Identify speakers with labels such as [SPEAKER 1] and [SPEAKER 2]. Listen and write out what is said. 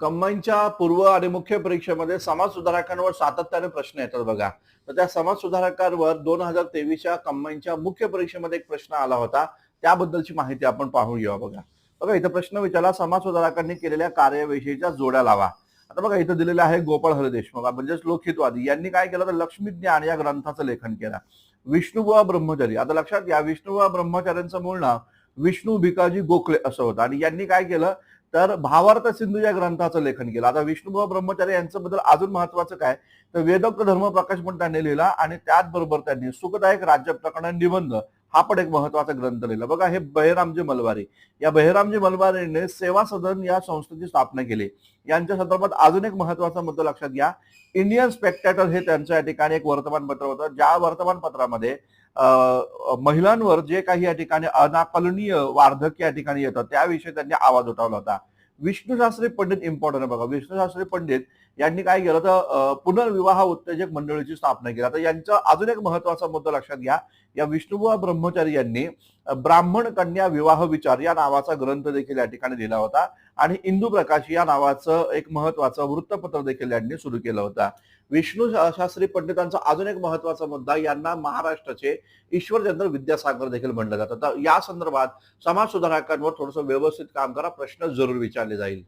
[SPEAKER 1] कंबाईनच्या पूर्व आणि मुख्य परीक्षेमध्ये समाज सुधारकांवर सातत्याने प्रश्न येतात बघा. तर त्या समाज सुधारकांवर दोन हजार तेवीसच्या कंबाईनच्या मुख्य परीक्षेमध्ये एक प्रश्न आला होता. त्याबद्दलची माहिती आपण पाहून घेऊया बघा. बघा इथं प्रश्न विचारला. समाज सुधारकांनी केलेल्या कार्याविषयीच्या जोड्या लावा. आता बघा इथं दिलेलं आहे गोपाळ हरी देशमुख म्हणजेच लोकहितवादी. यांनी काय केलं तर लक्ष्मी ज्ञान या ग्रंथाचं लेखन केलं. विष्णुबुवा ब्रह्मचारी. आता लक्षात घ्या विष्णुबुवा ब्रह्मचार्यांचं मूळ नाव विष्णू भिकाजी गोखले असं होतं. आणि यांनी काय केलं? तर भावार्थ सिंधू या ग्रंथाचं लेखन केलं. आता विष्णुबुवा ब्रह्मचारी यांच्याबद्दल अजून महत्वाचं काय? तर वेदोक्त धर्म प्रकाश पण त्यांनी लिहिला आणि त्याचबरोबर त्यांनी सुखदायक राज्य प्रकरण निबंध हा पण एक महत्त्वाचा ग्रंथ लिहिला. बघा हे बहिरामजी मलबारी. या बहिरामजी मलबारीने सेवा सदन या संस्थेची स्थापना केली. यांच्या संदर्भात अजून एक महत्त्वाचा मुद्दा लक्षात घ्या. इंडियन स्पेक्टॅटर हे त्यांचं या ठिकाणी एक वर्तमानपत्र होतं. ज्या वर्तमानपत्रामध्ये महिलांवर जे काही या ठिकाणी अनाकलनीय वार्धक्य या ठिकाणी येतात त्याविषयी त्यांनी आवाज उठवला होता. विष्णुशास्त्री पंडित इम्पॉर्टंट आहे बघा. विष्णुशास्त्री पंडित यांनी काय केलं तर पुनर्विवाह उत्तेजक मंडळीची स्थापना केली. आता यांचा अजून एक महत्त्वाचा मुद्दा लक्षात घ्या. या विष्णुबुवा ब्रह्मचारी यांनी ब्राह्मण कन्या विवाह विचार या नावाचा ग्रंथ देखील या ठिकाणी लिहिला होता. आणि इंदू प्रकाश या नावाचं एक महत्वाचं वृत्तपत्र देखील यांनी सुरू केलं होतं. विष्णू शास्त्री पंडितांचा अजून एक महत्त्वाचा मुद्दा यांना महाराष्ट्राचे ईश्वरचंद्र विद्यासागर देखील म्हणलं जातं. तर या संदर्भात समाज सुधारकांवर थोडंसं व्यवस्थित काम करा प्रश्न जरूर विचारले जाईल.